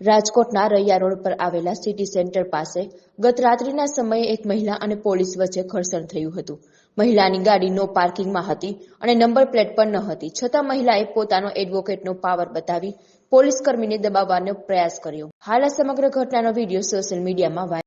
રાજકોટના રૈયા રોડ પર આવેલા સિટી સેન્ટર પાસે ગત રાત્રિના સમયે એક મહિલા અને પોલીસ વચ્ચે ઘર્ષણ થયું હતું. મહિલાની ગાડી નો પાર્કિંગમાં હતી અને નંબર પ્લેટ પણ ન હતી. છતાં મહિલાએ પોતાનો એડવોકેટનો પાવર બતાવી પોલીસ કર્મીને દબાવવાનો પ્રયાસ કર્યો. હાલ આ સમગ્ર ઘટનાનો વીડિયો સોશિયલ મીડિયામાં વાયરલ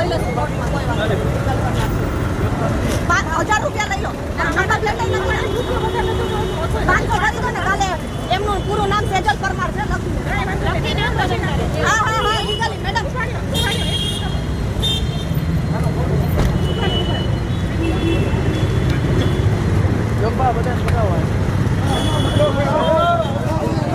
લઈ લેશું પાંચ હજાર રૂપિયા લઈ લો પાંચસો ભરી દો ને કાલે એમનું પૂરું નામ સેજલ પરમાર છે લખું હા હા મેડમ બધા છોકરાઓ